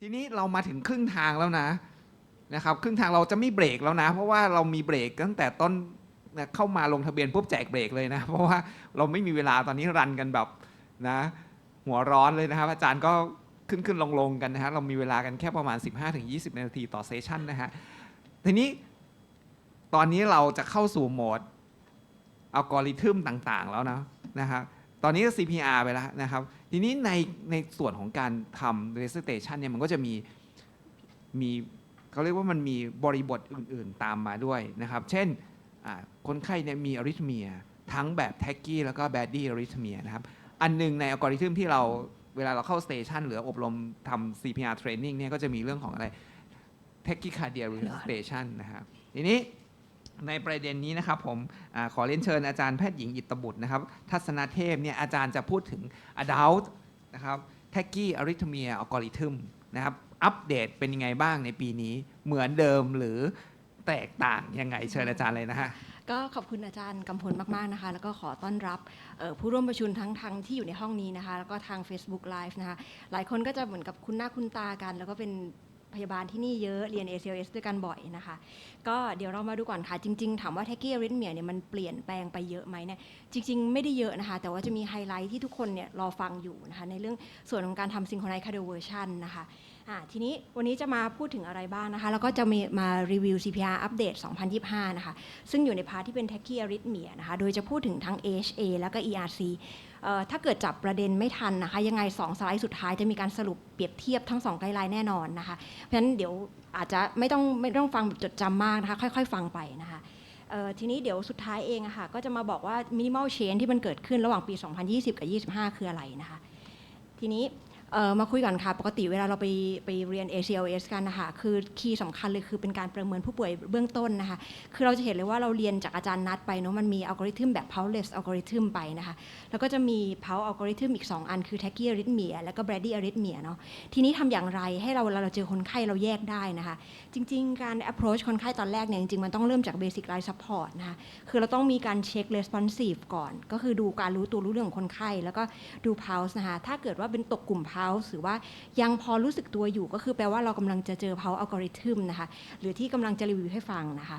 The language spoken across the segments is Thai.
ทีนี้เรามาถึงครึ่งทางแล้วนะนะครับครึ่งทางเราจะไม่เบรกแล้วนะ เพราะว่าเรามีเบรกตั้งแต่ต้นเข้ามาลงทะเบียนปุ๊บแจกเบรกเลยนะ เพราะว่าเราไม่มีเวลาตอนนี้รันกันแบบนะหัวร้อนเลยนะครับ อาจารย์ก็ขึ้นขึ้นลงลงกันนะฮะเรามีเวลากันแค่ประมาณ 15-20 นาทีต่อเซสชันนะฮะทีนี้ตอนนี้เราจะเข้าสู่โหมดอัลกอริทึมต่างๆแล้วนะนะครับ ตอนนี้ก็ CPR ไปแล้วนะครับ ทีนี้ในในส่วนของการทำ recitation เนี่ยมันก็จะมีมีเขาเรียกว่ามันมีบริบทอื่นๆตามมาด้วยนะครับ เช่นคนไข้เนี่ยมีอริทเมีย ทั้งแบบแท็กกี้แล้วก็แบดดี้อริทเมียนะครับ อันหนึ่งในอัลกอริทึมที่เราเวลาเราเข้าสเตชันหรืออบรมทำ CPR training เนี่ยก็จะมีเรื่องของอะไร tachycardia resuscitation นะครับทีนี้ ในประเด็นนี้นะครับผมอขอเรียนเชิญอาจารย์แพทย์หญิงอิตบุตรนะครับ ทัศนเทพเนี่ยอาจารย์จะพูดถึง adult นะครับ tachy arrhythmia algorithm นะครับ อัปเดตเป็นยังไงบ้างในปีนี้เหมือนเดิมหรือแตกต่างยังไงเชิญอาจารย์เลยนะฮะก็ขอบคุณอาจารย์กำพลมาก ๆ นะคะ แล้วก็ขอต้อนรับผู้ร่วมประชุมทั้งทั้งที่อยู่ในห้องนี้นะคะ แล้วก็ทาง Facebook Live นะคะ หลายคนก็จะเหมือนกับคุ้นหน้าคุ้นตากัน แล้วก็เป็น พยาบาลที่นี่เยอะเรียน ACLS ด้วยกันบ่อยนะคะ ก็เดี๋ยวเรามาดูก่อนค่ะ จริง ๆ ถามว่า t a c h y arrhythmia เนี่ยมันเปลี่ยนแปลงไปเยอะไหมเนี่ยจริง ๆ ไม่ได้เยอะนะคะ แต่ว่าจะมีไฮไลท์ที่ทุกคนเนี่ยรอฟังอยู่นะคะ ในเรื่องส่วนของการทำ synchronized cardioversion นะคะอ่าทีนี้วันนี้จะมาพูดถึงอะไรบ้างนะคะ แล้วก็จะมีมารีวิว CPR อัปเดต 2025 นะคะ ซึ่งอยู่ในพาร์ทที่เป็น tachy arrhythmia นะคะ โดยจะพูดถึงทั้ง H A แล้วก็ ERC ถ้าเกิดจับประเด็นไม่ทันนะคะ ยังไง 2 สไลด์สุดท้ายจะมีการสรุปเปรียบเทียบทั้ง 2 ไกด์ไลน์แน่นอนนะคะ เพราะฉะนั้นเดี๋ยวอาจจะไม่ต้องไม่ต้องฟังจดจำมากนะคะ ค่อย ๆ ฟังไปนะคะทีนี้เดี๋ยวสุดท้ายเองอะค่ะก็จะมาบอกว่ามินิมอลเชนที่มันเกิดขึ้นระหว่างปี 2020 กับ 25 คืออะไรนะคะ ทีนี้ เอ่อมาคุยกันค่ะ ปกติเวลาเราไปไปเรียน ACLS กันนะคะคือคีย์สำคัญเลยคือเป็นการประเมินผู้ป่วยเบื้องต้นนะคะ คือเราจะเห็นเลยว่าเราเรียนจากอาจารย์นัดไปเนาะมันมีอัลกอริทึมแบบ Paulus อัลกอริทึมไปนะคะ แล้วก็จะมี Paul อัลกอริทึมอีก 2 อันคือ t a c k y arrhythmia แล้วก็ Brady arrhythmia เนาะทีนี้ทำอย่างไรให้เราเวลาเราเจอคนไข้เราแยกได้นะคะ จริง ๆ การ approach คนไข้ตอนแรกเนี่ย จริง ๆ มันต้องเริ่มจาก basic line support นะคะคือเราต้องมีการเช็ค responsive ก่อน ก็คือดูการรู้ตัวรู้เรื่องของคนไข้ แล้วก็ดู pulse นะคะถ้าเกิดว่าเป็นตกกลุ่ม pulse หรือว่ายังพอรู้สึกตัวอยู่ก็คือแปลว่าเรากำลังจะเจอ pulse algorithm นะคะหรือที่กำลังจะรีวิวให้ฟังนะคะ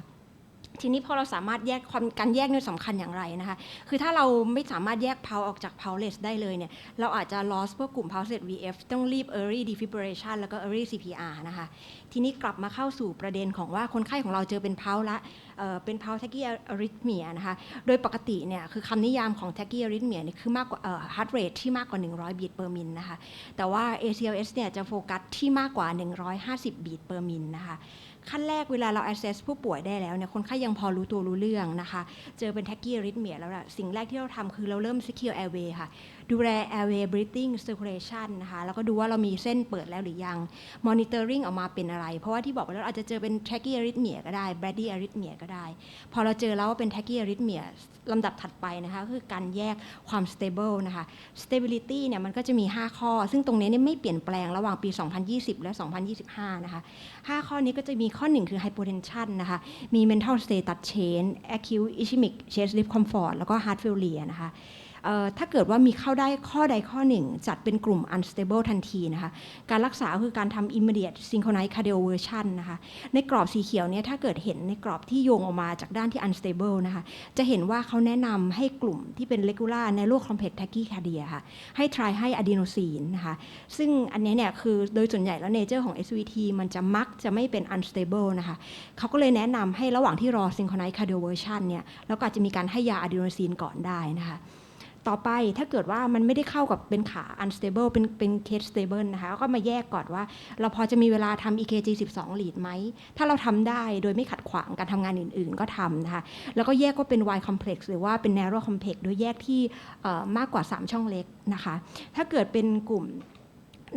ทีนี้พอเราสามารถแยกความการแยกเนี่ยสำคัญอย่างไรนะคะ คือถ้าเราไม่สามารถแยก pulse ออกจาก pulseless ได้เลยเนี่ย เราอาจจะ loss พวกกลุ่ม pulseless VF ต้องรีบ early defibrillation แล้วก็ early CPR นะคะ ทีนี้กลับมาเข้าสู่ประเด็นของว่าคนไข้ของเราเจอเป็น pulse ละเเป็น pulse tachy arrhythmia นะคะ โดยปกติเนี่ยคือคำนิยามของ tachy arrhythmia เนี่ยคือมากกว่า heart rate ที่มากกว่า 100 beat per min นะคะ แต่ว่า ACLS เนี่ยจะโฟกัสที่มากกว่า 150 beat per min นะคะ ขั้นแรกเวลาเรา assess ผู้ป่วยได้แล้วเนี่ยคนไข้ยังพอรู้ตัวรู้เรื่องนะคะ เจอเป็นแท็กกี้ริทเมียแล้วล่ะสิ่งแรกที่เราทำคือเราเริ่ม secure airway ค่ะ ดูแล airway breathing circulation นะคะแล้วก็ดูว่าเรามีเส้นเปิดแล้วหรือยัง monitoring ออกมาเป็นอะไร เพราะว่าที่บอกไปแล้วอาจจะเจอเป็น tachy arrhythmia ก็ได้ brady arrhythmia ก็ได้ พอเราเจอแล้วว่าเป็น tachy arrhythmia ลำดับถัดไปนะคะคือการแยกความ stable นะคะ stability เนี่ยมันก็จะมี 5 ข้อ ซึ่งตรงนี้เนี่ยไม่เปลี่ยนแปลงระหว่างปี 2020 และ 2025 นะคะ 5 ข้อนี้ก็จะมีข้อ 1 คือ hypotension นะคะ มี mental status change acute ischemic chest sleep comfort แล้วก็ heart failure นะคะ ถ้าเกิดว่ามีเข้าได้ข้อใดข้อหนึ่ง จัดเป็นกลุ่ม unstable ทันทีนะคะการรักษาคือการทำ immediate synchronized cardioversion นะคะในกรอบสีเขียวเนี่ยถ้าเกิดเห็นในกรอบที่โยงออกมาจากด้านที่ unstable นะคะจะเห็นว่าเขาแนะนำให้กลุ่มที่เป็น regular narrow complex tachycardia ค่ะให้ try ให้ adenosine นะคะซึ่งอันนี้เนี่ยคือโดยส่วนใหญ่แล้ว nature ของ SVT มันจะมักจะไม่เป็น unstable นะคะเขาก็เลยแนะนำให้ระหว่างที่รอ synchronized cardioversion เนี่ยแล้วก็อาจจะมีการให้ยา adenosine ก่อนได้นะคะ ต่อไปถ้าเกิดว่ามันไม่ได้เข้ากับเป็นขา unstable เป็นเป็น case stable นะคะก็มาแยกก่อนว่า เราพอจะมีเวลาทำ EKG 12 lead ไหม ถ้าเราทำได้โดยไม่ขัดขวางการทำงานอื่น ๆ ก็ทำนะคะแล้วก็แยกว่าเป็น Y complex หรือว่าเป็น narrow complex โดยแยกที่มากกว่า 3 ช่องเล็กนะคะ ถ้าเกิดเป็นกลุ่ม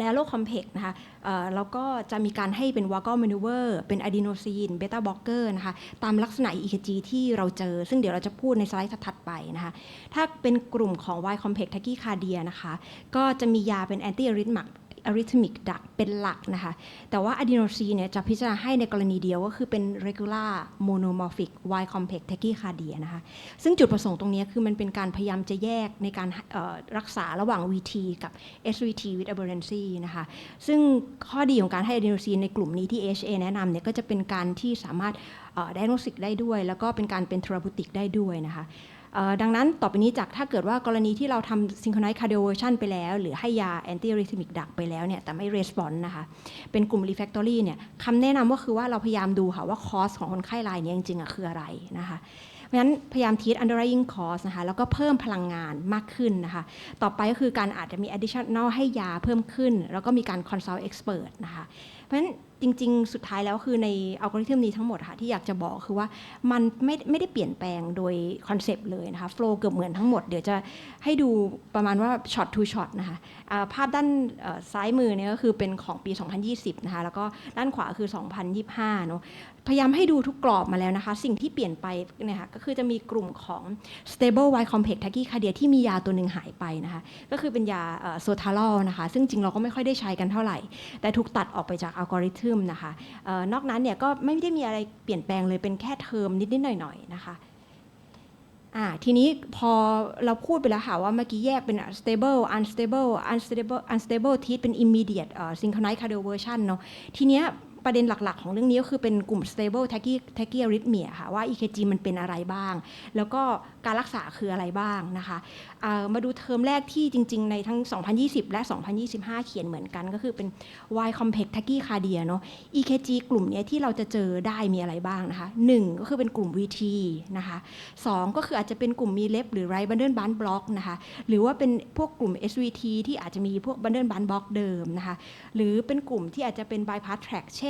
narrow complex นะคะแล้วก็จะมีการให้เป็น vagal maneuver เป็น adenosine beta blocker นะคะตามลักษณะ EKG ที่เราเจอ ซึ่งเดี๋ยวเราจะพูดในสไลด์ถัดไปนะคะถ้าเป็นกลุ่มของ Y complex tachycardia นะคะก็จะมียาเป็น anti arrhythmic arrhythmic duct เป็นหลักนะคะ แต่ว่า adenosine เนี่ยจะพิจารณาให้ในกรณีเดียวก็คือเป็น regular monomorphic Y complex tachycardia นะคะ ซึ่งจุดประสงค์ตรงนี้คือมันเป็นการพยายามจะแยกในการรักษาระหว่าง VT กับ SVT with aberrancy นะคะ ซึ่งข้อดีของการให้ adenosine ในกลุ่มนี้ที่ HA แนะนำเนี่ยก็จะเป็นการที่สามารถ diagnostic ได้ด้วย แล้วก็เป็นการเป็น therapeutic ได้ด้วยนะคะ ดังนั้นต่อไปนี้จากถ้าเกิดว่ากรณีที่เราทำ synchronized cardioversion ไปแล้ว หรือให้ยา anti arrhythmic drug ไปแล้วเนี่ยแต่ไม่ response นะคะ เป็นกลุ่ม refractory เนี่ยคำแนะนำก็คือว่าเราพยายามดูค่ะว่า cause ของคนไข้รายนี้จริงๆอะคืออะไรนะคะเพราะฉะนั้นพยายาม treat underlying cause นะคะแล้วก็เพิ่มพลังงานมากขึ้นนะคะ ต่อไปก็คือการอาจจะมี additional ให้ยาเพิ่มขึ้น แล้วก็มีการ consult expert นะคะ เพราะฉะนั้น จริง ๆ สุดท้ายแล้วคือในอัลกอริทึมนี้ทั้งหมดค่ะที่อยากจะบอกคือว่ามันไม่ไม่ได้เปลี่ยนแปลงโดยคอนเซปต์เลยนะคะโฟล์เกือบเหมือนทั้งหมด เดี๋ยวจะให้ดูประมาณว่าช็อตทูช็อตนะคะะภาพด้านซ้ายมือเนี่ยก็คือเป็นของปี 2020 นะคะแล้วก็ด้านขวาคือ 2025 เนาะ พยายามให้ดูทุกกรอบมาแล้วนะคะ สิ่งที่เปลี่ยนไปเนี่ยค่ะก็คือจะมีกลุ่มของ stable Y complex tachycardia ที่มียาตัวหนึ่งหายไปนะคะ ก็คือเป็นยาโซทาลอลนะคะ ซึ่งจริงเราก็ไม่ค่อยได้ใช้กันเท่าไหร่ แต่ถูกตัดออกไปจากอัลกอริทึมนะคะออนอกนั้นเนี่ยก็ไม่ได้มีอะไรเปลี่ยนแปลงเลยเป็นแค่เทอมนิด ๆ หน่อย ๆ นะคะอ่าทีนี้พอเราพูดไปแล้วค่ะว่าเมื่อกี้แยกเป็น stable unstable unstable unstable t เป็น immediate synchronized cardioversion เนาะทีเนี้ย ประเด็นหลักๆ ของเรื่องนี้ก็คือเป็นกลุ่ม stable tachy tachyarrhythmia ค่ะว่า EKG มันเป็นอะไรบ้าง แล้วก็การรักษาคืออะไรบ้างนะคะามาดูเทอมแรกที่จริง ๆ ในทั้ง 2020 และ 2025 เขียนเหมือนกันก็คือเป็น Y complex tachycardia เนาะ EKG กลุ่มนี้ที่เราจะเจอได้มีอะไรบ้างนะคะ 1 ก็คือเป็นกลุ่ม VT นะคะ 2 ก็คืออาจจะเป็นกลุ่มมีเล็บหรือ right bundle band block นะคะ หรือว่าเป็นพวกกลุ่ม SVT ที่อาจจะมีพวก bundle band block เดิมนะคะ หรือเป็นกลุ่มที่อาจจะเป็น bypass track เช่น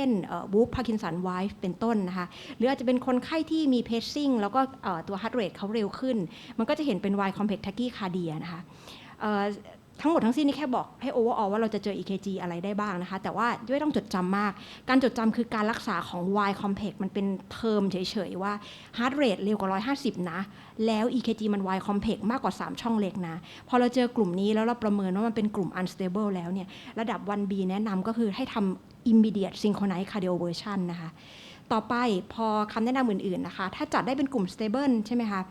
วูฟพาร์กินสันไวฟ์เป็นต้นนะคะหรืออาจจะเป็นคนไข้ที่มี pacing แล้วก็ตัว heart rate เขาเร็วขึ้น มันก็จะเห็นเป็น Y complex tachycardia นะคะทั้งหมดทั้งสิ้นนี่แค่บอกให้ overall ว่าเราจะเจอ EKG อะไรได้บ้างนะคะ แต่ว่าด้วยต้องจดจำมาก การจดจำคือการรักษาของ Y complex มันเป็นเทอมเฉยๆว่า heart rate เร็วกว่า 150 นะ แล้ว EKG มัน Y complex มากกว่า 3 ช่องเล็กนะ พอเราเจอกลุ่มนี้แล้วเราประเมินว่ามันเป็นกลุ่ม unstable แล้วเนี่ย ระดับ 1B แนะนำก็คือให้ทำ immediate synchronized cardioversion นะคะ ต่อไปพอคำแนะนำอื่นๆนะคะ ถ้าจัดได้เป็นกลุ่ม stable ใช่ไหมคะ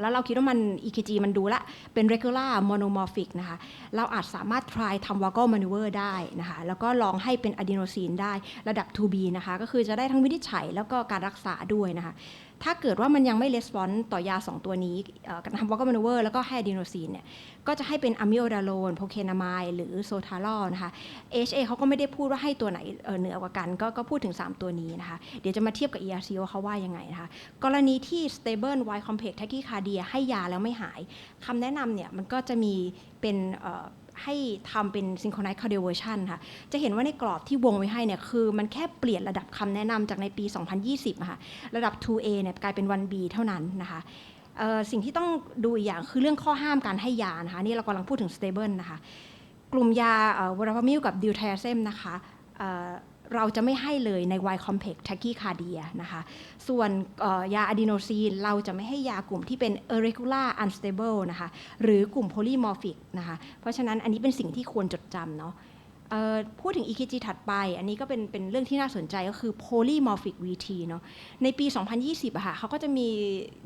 แล้วเราคิดว่ามัน EKG มันดูละเป็น regular monomorphic นะคะ เราอาจสามารถ try ทำ vagal maneuver ได้นะคะ แล้วก็ลองให้เป็น adenosine ได้ระดับ 2B นะคะ ก็คือจะได้ทั้งวินิจฉัยแล้วก็การรักษาด้วยนะคะ ถ้าเกิดว่ามันยังไม่ response ต่อยา 2 ตัวนี้การทำ vagal maneuver แล้วก็ให้ adenosine เนี่ยก็จะให้เป็น amiodarone prokenamide หรือ sotalol นะคะ HA เขาก็ไม่ได้พูดว่าให้ตัวไหนเเหนือกว่ากันก็ก็พูดถึง 3 ตัวนี้นะคะ เดี๋ยวจะมาเทียบกับ ERC ว่าเขาว่ายังไงนะคะ กรณีที่ stable Y complex tachycardia ให้ยาแล้วไม่หายคำแนะนำเนี่ยมันก็จะมีเป็นให้ทำเป็นซิงโครไนซ์คาร์เดียเวอร์ชันค่ะ จะเห็นว่าในกรอบที่วงไว้ให้เนี่ยคือมันแค่เปลี่ยนระดับคำแนะนำจากในปี 2020ะค่ะระดับ 2A เนี่ยกลายเป็น 1B เท่านั้นนะคะสิ่งที่ต้องดูอีกอย่างคือเรื่องข้อห้ามการให้ยานะคะนี่เรากำลังพูดถึงสเตเบิลนะคะ กลุ่มยาวอราพามิลกับดิวไทอาเซมนะคะ เราจะไม่ให้เลยใน Y complex tachycardia นะคะ ส่วนยาอะดีโนซีน เราจะไม่ให้ยากลุ่มที่เป็น irregular unstable นะคะ หรือกลุ่ม polymorphic นะคะ เพราะฉะนั้นอันนี้เป็นสิ่งที่ควรจดจำเนาะพูดถึง EKG ถัดไป อันนี้ก็เป็นเป็นเรื่องที่น่าสนใจก็คือ polymorphic VT เนาะ ในปี 2020อะค่ะเขาก็จะมี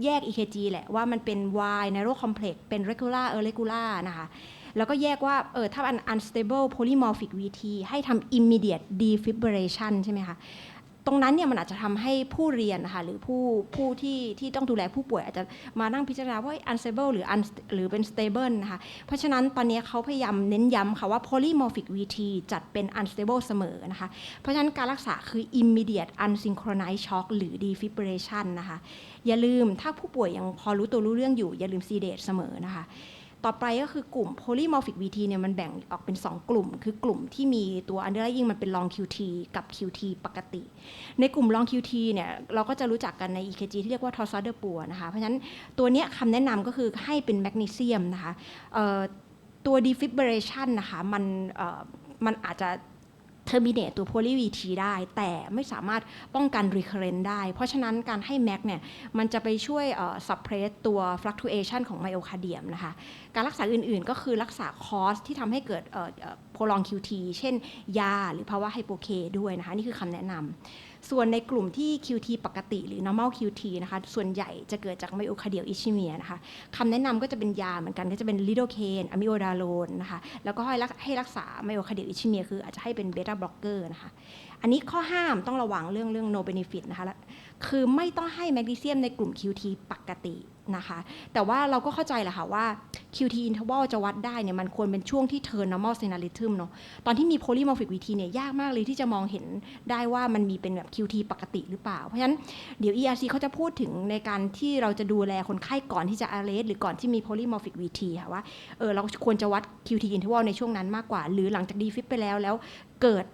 แยก EKG แหละว่ามันเป็น Y narrow complex เป็น regular irregular นะคะ แล้วก็แยกว่าเออถ้าอัน unstable polymorphic VT ให้ทำ immediate defibrillation ใช่ไหมคะตรงนั้นเนี่ยมันอาจจะทำให้ผู้เรียนนะคะหรือผู้ผู้ที่ที่ต้องดูแลผู้ป่วยอาจจะมานั่งพิจารณาว่า unstable หรือ un หรือเป็น stable นะคะเพราะฉะนั้นตอนนี้เขาพยายามเน้นย้ำค่ะว่า polymorphic VT จัดเป็น unstable เสมอนะคะเพราะฉะนั้นการรักษาคือ immediate unsynchronized shock หรือ defibrillation นะคะอย่าลืมถ้าผู้ป่วยยังพอรู้ตัวรู้เรื่องอยู่ อย่าลืม sedate เสมอนะคะ ต่อไปก็คือกลุ่ม polymorphic VT เนี่ยมันแบ่งออกเป็น 2 กลุ่ม คือกลุ่มที่มีตัว underlying มันเป็น long QT กับ QT ปกติ ในกลุ่ม long QT เนี่ยเราก็จะรู้จักกันใน EKG ที่เรียกว่า t o r s a d e r ปัวนะคะ เพราะฉะนั้นตัวเนี้ยคำแนะนำก็คือให้เป็นแมกนีเซียมนะคะตัว defibrillation นะคะมันมันอาจจะ t e r m i n a t ตัว poly VT ได้ แต่ไม่สามารถป้องกัน recurrent ได้ เพราะฉะนั้นการให้ MAC เนี่ยมันจะไปช่วยเอ่อ suppress ตัว fluctuation ของไมโอคาเดียมนะคะ การรักษาอื่นๆก็คือรักษาคอสที่ทำให้เกิดโพลอเอ่อ prolonged QT เช่นยาหรือภาวะไฮโปเคด้วยนะคะ นี่คือคำแนะนำ ส่วนในกลุ่มที่ QT ปกติหรือ normal QT นะคะ ส่วนใหญ่จะเกิดจากไมโอคาเดียลอิชิเมียนะคะคำแนะนำก็จะเป็นยาเหมือนกันก็จะเป็นลิโดเคนอะมิโอดาโลนนะคะ แล้วก็ให้รักให้รักษาไมโอคาเดียลอิชิเมียคืออาจจะให้เป็นเบต้าบล็อกเกอร์นะคะ อันนี้ข้อห้ามต้องระวังเรื่องเรื่อง no benefit นะคะและคือไม่ต้องให้แมกนีเซียมในกลุ่ม QT ปกติ นะคะ แต่ว่าเราก็เข้าใจแหละค่ะว่า QT interval จะวัดได้เนี่ยมันควรเป็นช่วงที่ turn normal synarrhythm เนาะตอนที่มี polymorphic VT เนี่ยยากมากเลยที่จะมองเห็นได้ว่ามันมีเป็นแบบ QT ปกติหรือเปล่า เพราะฉะนั้นเดี๋ยว ERC เขาจะพูดถึงในการที่เราจะดูแลคนไข้ก่อนที่จะ arrest หรือก่อนที่มี polymorphic VT ค่ะว่าเออเราควรจะวัด QT interval ในช่วงนั้นมากกว่า หรือหลังจาก defib ไปแล้วแล้วเกิด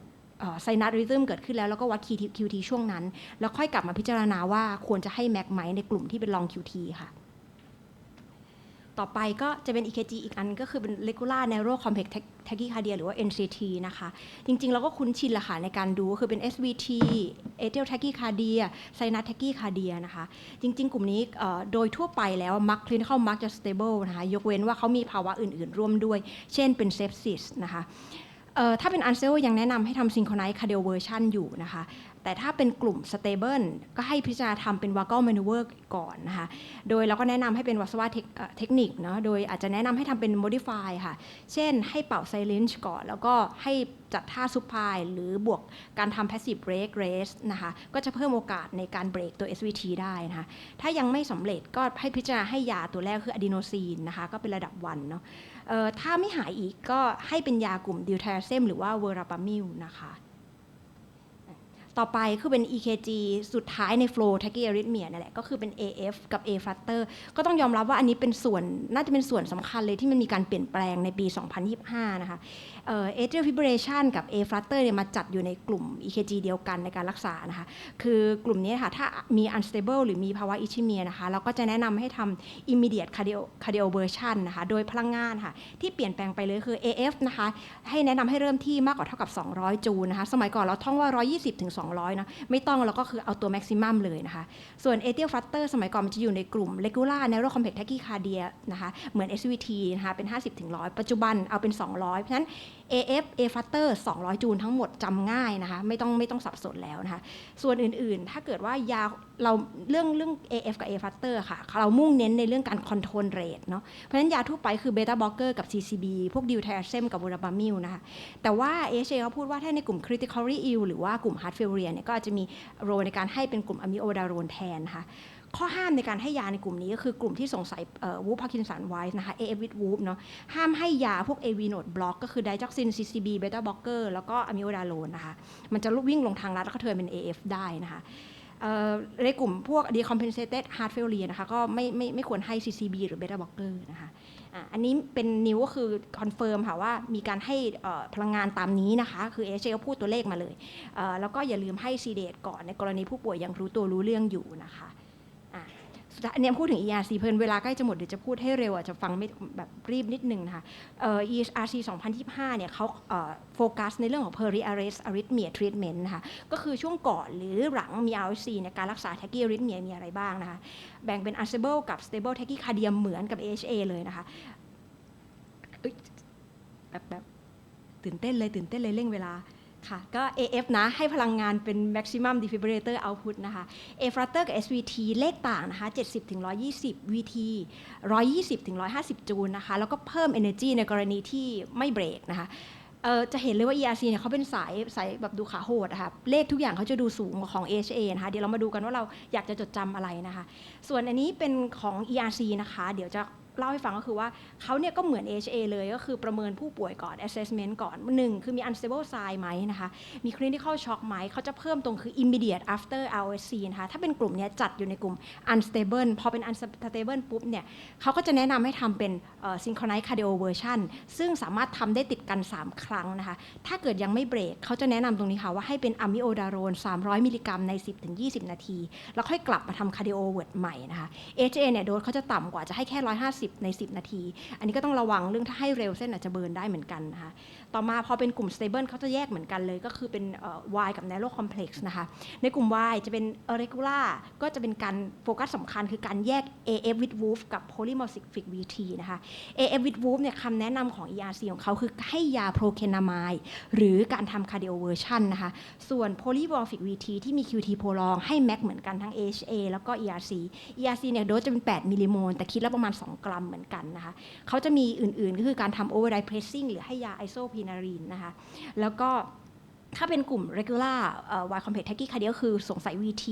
ไซนัสริทึมเกิดขึ้นแล้ว แล้วก็วัด QT, QT ช่วงนั้น แล้วค่อยกลับมาพิจารณาว่าควรจะให้แม็กไหมในกลุ่มที่เป็น long QT ค่ะ ต่อไปก็จะเป็น EKG อีกอันก็คือเป็น regular narrow complex tachycardia หรือว่า NCT นะคะ จริง ๆ เราก็คุ้นชินละค่ะในการดูคือเป็น SVT atrial tachycardia sinus tachycardia นะคะ จริง ๆ กลุ่มนี้โดยทั่วไปแล้วมัก clinical มักจะ stable นะคะ ยกเว้นว่าเขามีภาวะอื่น ๆ ร่วมด้วย เช่นเป็น sepsis นะคะถ้าเป็น unstable ยังแนะนำให้ทำ synchronized cardioversion อยู่นะคะ แต่ถ้าเป็นกลุ่ม stable ก็ให้พิจารณาทำเป็น vagal maneuver ก่อนนะคะ โดยเราก็แนะนำให้เป็นวัสวาเทคนิคเนาะ โดยอาจจะแนะนำให้ทำเป็น modify ค่ะ เช่นให้เป่า silence ก่อน แล้วก็ให้จัดท่า supine หรือบวกการทำ passive break raise นะคะ ก็จะเพิ่มโอกาสในการเบรกตัว SVT ได้นะคะ ถ้ายังไม่สำเร็จก็ให้พิจารณาให้ยาตัวแรกคืออะดีโนซีนนะคะ ก็เป็นระดับวันเนาะถ้าไม่หายอีกก็ให้เป็นยากลุ่มดิวเทอเซมหรือว่าเวอราปามิลนะคะ ต่อไปคือเป็น EKG สุดท้ายใน flow tachyarrhythmia นั่นแหละก็คือเป็น AF กับ A flutter ก็ต้องยอมรับว่าอันนี้เป็นส่วนน่าจะเป็นส่วนสำคัญเลยที่มันมีการเปลี่ยนแปลงในปี 2025 นะคะ เอ่อ atrial fibrillation กับ A flutter เนี่ยมาจัดอยู่ในกลุ่ม EKG เดียวกันในการรักษานะคะ คือกลุ่มนี้ค่ะถ้ามี unstable หรือมีภาวะ ischemia นะคะ เราก็จะแนะนำให้ทำ immediate cardio cardioversion นะคะ โดยพลังงานค่ะ ที่เปลี่ยนแปลงไปเลยคือ AF นะคะ ให้แนะนำให้เริ่มที่มากกว่าเท่ากับ 200 จูลนะคะ สมัยก่อนเราท่องว่า 120ถึง200นะไม่ต้องเราก็คือเอาตัว maximum เลยนะคะ ส่วน atrial flutter สมัยก่อนมันจะอยู่ในกลุ่ม regular narrow complex tachycardia นะคะ เหมือน SVT นะคะ เป็น 50ถึง100 ปัจจุบันเอาเป็น 200 เพราะฉะนั้น AF A flutter 200 จูลทั้งหมดจำง่ายนะคะ ไม่ต้องไม่ต้องสับสนแล้วนะคะ ส่วนอื่นๆ ถ้าเกิดว่ายาเราเรื่องเรื่อง AF กับ A flutter ค่ะ เรามุ่งเน้นในเรื่องการคอนโทรลเรทเนาะ เพราะฉะนั้นยาทั่วไปคือเบต้าบล็อกเกอร์กับ CCB พวกดิวเทอร์เซมกับวอราบามิลนะคะ แต่ว่า AHA เขาพูดว่าถ้าในกลุ่ม critically ill หรือว่ากลุ่ม heart failure เนี่ยก็อาจจะมีโรในการให้เป็นกลุ่มอะมิโอดารนแทนนะคะ ข้อห้ามในการให้ยาในกลุ่มนี้ก็คือกลุ่มที่สงสัยวูพาร์กินสันไวส์นะคะ AF with whoop เนาะห้ามให้ยาพวก AV node block ก็คือไดจ็อกซิน CCB เบต้าบล็อกเกอร์แล้วก็อะมิโอดารนนะคะ มันจะวิ่งลงทางลัดแล้วก็เทิร์นเป็น AF ได้นะคะในกลุ่มพวก decompensated heart failure นะคะก็ไม่ไม่ไม่ควรให้ CCB หรือ beta blocker นะคะอันนี้เป็นนิ้วก็คือคอนเฟิร์มค่ะว่ามีการให้พลังงานตามนี้นะคะ คือ AHA ก็พูดตัวเลขมาเลย แล้วก็อย่าลืมให้ซีเดตก่อนในกรณีผู้ป่วยยังรู้ตัวรู้เรื่องอยู่นะคะ สุดท้ายอันนี้พูดถึง ERC เพลินเวลาใกล้จะหมดเดี๋ยวจะพูดให้เร็วอาจจะฟังไม่แบบรีบนิดนึงนะคะเอ่อ ERC 2025 เนี่ยเขาเอ่อโฟกัสในเรื่องของ peri-arrest arrhythmia treatment นะคะก็คือช่วงก่อนหรือหลังมี RC ในการรักษา tachyarrhythmia มีอะไรบ้างนะคะ แบ่งเป็น unstable กับ stable tachycardia เหมือนกับ AHA เลยนะคะแบบแบบตื่นเต้นเลยตื่นเต้นเลยเร่งเวลา ค่ะก็ AF นะ ให้พลังงานเป็น maximum defibrillator output นะคะ A flutter กับ SVT เลขต่างนะคะ 70ถึง120 VT 120ถึง150 จูลนะคะ แล้วก็เพิ่ม energy ในกรณีที่ไม่เบรกนะคะเออจะเห็นเลยว่า ERC เนี่ยเขาเป็นสายสายแบบดูขาโหดอะค่ะเลขทุกอย่างเขาจะดูสูงกว่าของ AHA นะคะเดี๋ยวเรามาดูกันว่าเราอยากจะจดจำอะไรนะคะ ส่วนอันนี้เป็นของ ERC นะคะ เดี๋ยวจะ เล่าให้ฟังก็คือว่าเขาเนี่ยก็เหมือน HA เลยก็คือประเมินผู้ป่วยก่อน assessment ก่อนหนึ่งคือมี unstable sign ไหมนะคะ มี clinical shock ไหมเขาจะเพิ่มตรงคือ immediate after RSC นะคะ ถ้าเป็นกลุ่มนี้จัดอยู่ในกลุ่ม unstable พอเป็น unstable ปุ๊บเนี่ยเขาก็จะแนะนำให้ทำเป็น synchronized cardioversion ซึ่งสามารถทำได้ติดกัน 3 ครั้งนะคะ ถ้าเกิดยังไม่เบรกเขาจะแนะนำตรงนี้ค่ะว่าให้เป็นอะมิโอดารน300 มิลลิกรัมใน 10-20 นาที แล้วค่อยกลับมาทำ cardio vert ใหม่นะคะ HA เนี่ยโดสเขาจะต่ำกว่าจะให้แค่10 ใน 10 นาที อันนี้ก็ต้องระวังเรื่องถ้าให้เร็วเส้นอาจจะเบิร์นได้เหมือนกันนะคะ ต่อมาพอเป็นกลุ่ม stable เขาจะแยกเหมือนกันเลย ก็คือเป็น Y กับ narrow complex นะคะ ในกลุ่ม Y จะเป็น irregular ก็จะเป็นการโฟกัสสำคัญคือการแยก AF with wolf กับ polymorphic VT นะคะ AF with wolf เนี่ยคำแนะนำของ ERC ของเขาคือให้ยาโปรเคนา m i d e หรือการทำ cardioversion นะคะ ส่วน polymorphic VT ที่มี QT prolong ให้ MAC เหมือนกันทั้ง HA แล้วก็ ERC ERC เนี่ยโดสจะเป็น 8 มิลลิโมลแต่คิดแล้วประมาณ 2 กรัมเหมือนกันนะคะเขาจะมีอื่นๆ ก็คือการทำ overdrive pressing หรือให้ยาพีนารีนนะคะ แล้วก็ ถ้าเป็นกลุ่ม regular เอ่อ Y complex tachycardia ก็คือสงสัย VT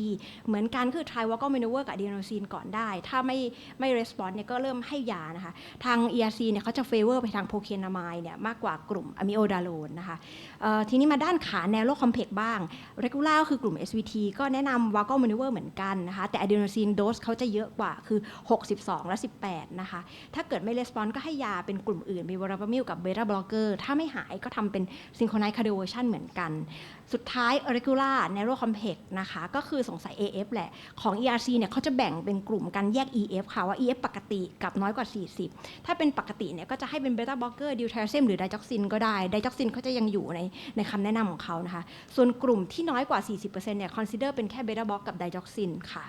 เหมือนกันคือ try vocal maneuver กับ adenosine ก่อนได้ ถ้าไม่ไม่ response เนี่ยก็เริ่มให้ยานะคะ ทาง ERC เนี่ยเขาจะ favor ไปทาง procainamide เนี่ยมากกว่ากลุ่ม amiodarone นะคะเอ่อทีนี้มาด้านขา narrow complex บ้าง regular ก็คือกลุ่ม SVT ก็แนะนำ vocal maneuver เหมือนกันนะคะ แต่ adenosine dose เขาจะเยอะกว่าคือ 62 และ 18 นะคะ ถ้าเกิดไม่ response ก็ให้ยาเป็นกลุ่มอื่นมีวอราบามิลกับ beta blocker ถ้าไม่หายก็ทำเป็น synchronized cardioversion เหมือนกันสุดท้าย regular narrow complex นะคะ ก็คือสงสัย AF แหละ ของ ERC เนี่ยเขาจะแบ่งเป็นกลุ่มกันแยก EF ค่ะ ว่า EF ปกติกับน้อยกว่า 40 ถ้าเป็นปกติเนี่ยก็จะให้เป็น beta blocker deuterium หรือ digoxin ก็ได้ ไดจ็อกซินเขาจะยังอยู่ในในคำแนะนำของเขานะคะ ส่วนกลุ่มที่น้อยกว่า 40%เนี่ย consider เป็นแค่ beta block กับ digoxin ค่ะ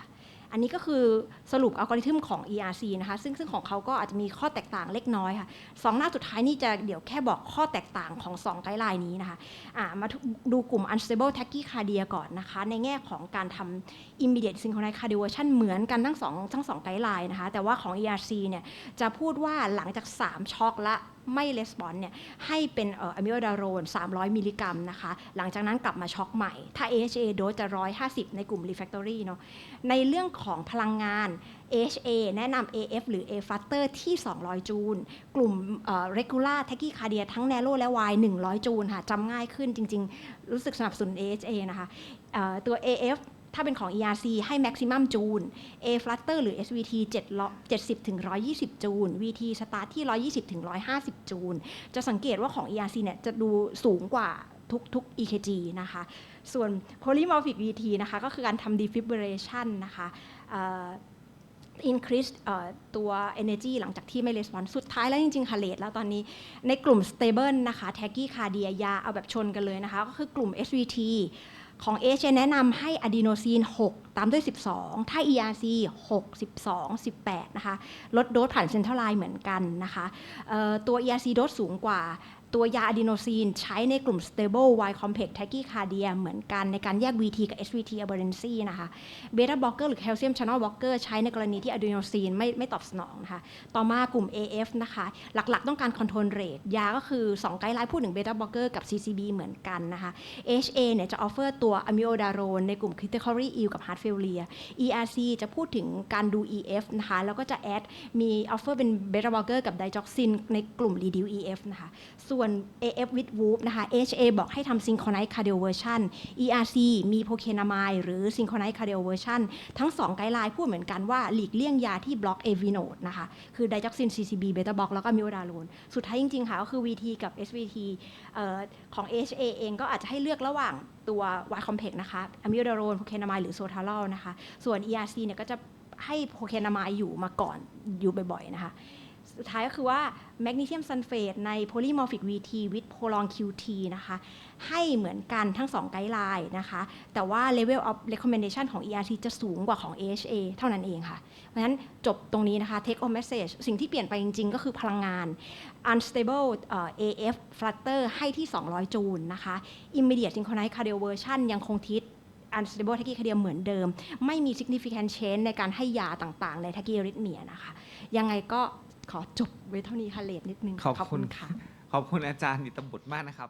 อันนี้ก็คือสรุปอัลกอริทึมของ ERC นะคะ ซึ่งซึ่งของเขาก็อาจจะมีข้อแตกต่างเล็กน้อยค่ะสองหน้าสุดท้ายนี่จะเดี๋ยวแค่บอกข้อแตกต่างของ 2 ไกด์ไลน์นี้นะคะอ่ามาดูกลุ่ม unstable tachycardia ก่อนนะคะ ในแง่ของการทำ immediate synchronized cardioversion เหมือนกันทั้งสองทั้งสองไกด์ไลน์นะคะ แต่ว่าของ ERC เนี่ยจะพูดว่าหลังจาก 3 ช็อกละ ไม่レスปอนเนี่ยให้เป็นอะมิโอดาโรน 300 มิลลิกรัมนะคะ หลังจากนั้นกลับมาช็อกใหม่ ถ้า AHA โดสจะ 150 ในกลุ่ม refactory เนาะในเรื่องของพลังงาน AHA แนะนำ AF หรือ A factor ที่ 200 จูล กลุ่มเอ่อ regular tachycardia ทั้ง narrow และ wide 100 จูลค่ะจำง่ายขึ้นจริง ๆ รู้สึกสนับสนุน AHA นะคะตัว AF ถ้าเป็นของ ERC ให้ maximum จูล A flutter หรือ SVT 70ถึง120 จูล VT start ที่ 120ถึง150 จูลจะสังเกตว่าของ ERC เนี่ยจะดูสูงกว่าทุกทุก EKG นะคะ ส่วน polymorphic VT นะคะ ก็คือการทำ defibrillation นะคะ increase ตัว energy หลังจากที่ไม่ response สุดท้ายแล้วจริงๆ ค่ะเลทแล้วตอนนี้ในกลุ่ม stable นะคะ tachycardia ยาเอาแบบชนกันเลยนะคะ ก็คือกลุ่ม SVT ของเอชแนะนำให้อะดีโนซีน 6 ตามด้วย 12 ถ้า ERC 6 12 18 นะคะ ลดโดสผ่านเซ็นทรัลไลน์เหมือนกันนะคะเออตัว ERC โดสสูงกว่า ตัวยาอะดีโนซีนใช้ในกลุ่ม stable Y complex tachycardia เหมือนกันในการแยก VT กับ SVT aberrancy นะคะ beta blocker หรือ calcium channel blocker ใช้ในกรณีที่อะดีโนซีนไม่ไม่ตอบสนองนะคะต่อมากลุ่ม AF นะคะ หลักๆ ต้องการ control rate ยาก็คือ 2 ไกด์ไลน์พูดถึง beta blocker กับ CCB เหมือนกันนะคะ HA เนี่ยจะ offer ตัว amiodarone ในกลุ่ม critically ill กับ heart failure ERC จะพูดถึงการดู EF นะคะแล้วก็จะ add มี offer เป็น beta blocker กับ digoxin ในกลุ่ม reduce EF นะคะส่วนวน AF with Whoop นะคะ HA บอกให้ทำ synchronized cardioversion ERC มี procainamide หรือ synchronized cardioversion ทั้ง 2 ไกด์ไลน์พูดเหมือนกันว่า หลีกเลี่ยงยาที่บล็อก AV node นะคะ คือ digoxin CCB beta block แล้วก็ amiodarone สุดท้ายจริง ๆ ค่ะ ก็คือ VT กับ SVT ออของ HA เองก็อาจจะให้เลือกระหว่างตัว Y complex นะคะ amiodarone procainamide หรือ sotalol นะคะ ส่วน ERC เนี่ยก็จะให้ procainamide อยู่มาก่อนอยู่บ่อยๆนะคะ สุดท้ายก็คือว่าแมกนีเซียมซัลเฟตใน polymorphic VT with prolonged QT นะคะให้เหมือนกันทั้ง 2 ไกด์ไลน์นะคะ แต่ว่า level of recommendation ของ ERC จะสูงกว่าของ AHA เท่านั้นเองค่ะ เพราะฉะนั้นจบตรงนี้นะคะ take home message สิ่งที่เปลี่ยนไปจริง ๆ ก็คือพลังงาน unstable เอ่อ AF flutter ให้ที่ 200 จูลนะคะ immediate synchronized cardioversion ยังคงทิศ unstable tachycardia เหมือนเดิม ไม่มี significant change ในการให้ยาต่างๆ ใน tachyarrhythmia นะคะ ยังไงก็ ขอจบไว้เท่านี้ค่ะเลดนิดนึงขอบคุณค่ะ ขอบคุณอาจารย์นิตบุตรมากนะครับ